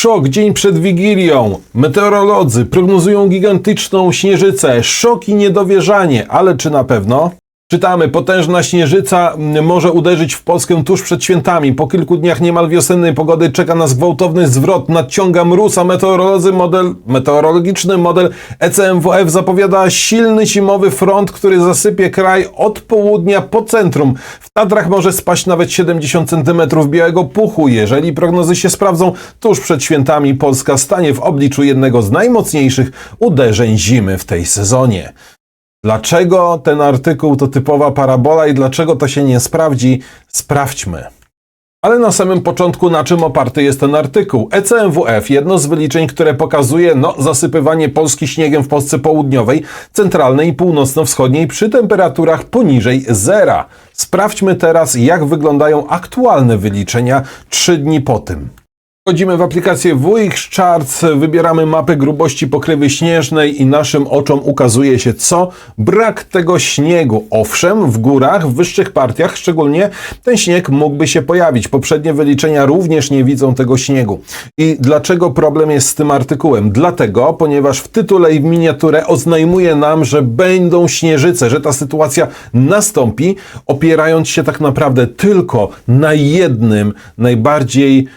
Szok dzień przed Wigilią. Meteorolodzy prognozują gigantyczną śnieżycę. Szok i niedowierzanie, ale czy na pewno? Czytamy, potężna śnieżyca mm, może uderzyć w Polskę tuż przed świętami. Po kilku dniach niemal wiosennej pogody czeka nas gwałtowny zwrot. Nadciąga mróz, a meteorolodzy model, meteorologiczny model ECMWF zapowiada silny zimowy front, który zasypie kraj od południa po centrum. W Tatrach może spaść nawet 70 cm białego puchu. Jeżeli prognozy się sprawdzą, tuż przed świętami Polska stanie w obliczu jednego z najmocniejszych uderzeń zimy w tej sezonie. Dlaczego ten artykuł to typowa parabola i dlaczego to się nie sprawdzi? Sprawdźmy. Ale na samym początku na czym oparty jest ten artykuł? ECMWF, jedno z wyliczeń, które pokazuje no, zasypywanie Polski śniegiem w Polsce południowej, centralnej i północno-wschodniej przy temperaturach poniżej zera. Sprawdźmy teraz, jak wyglądają aktualne wyliczenia 3 dni po tym. Wchodzimy w aplikację WX Charts, wybieramy mapę grubości pokrywy śnieżnej i naszym oczom ukazuje się co? Brak tego śniegu. Owszem, w górach, w wyższych partiach szczególnie ten śnieg mógłby się pojawić. Poprzednie wyliczenia również nie widzą tego śniegu. I dlaczego problem jest z tym artykułem? Dlatego, ponieważ w tytule i w miniaturę oznajmuje nam, że będą śnieżyce, że ta sytuacja nastąpi, opierając się tak naprawdę tylko na jednym, najbardziej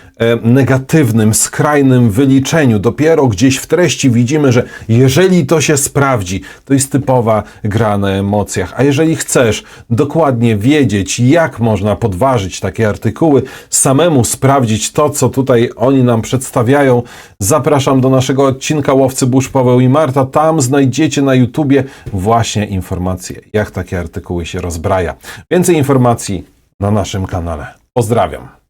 negatywnym, skrajnym wyliczeniu. Dopiero gdzieś w treści widzimy, że jeżeli to się sprawdzi, to jest typowa gra na emocjach. A jeżeli chcesz dokładnie wiedzieć, jak można podważyć takie artykuły, samemu sprawdzić to, co tutaj oni nam przedstawiają, zapraszam do naszego odcinka Łowcy Burz Paweł i Marta. Tam znajdziecie na YouTubie właśnie informacje, jak takie artykuły się rozbraja. Więcej informacji na naszym kanale. Pozdrawiam.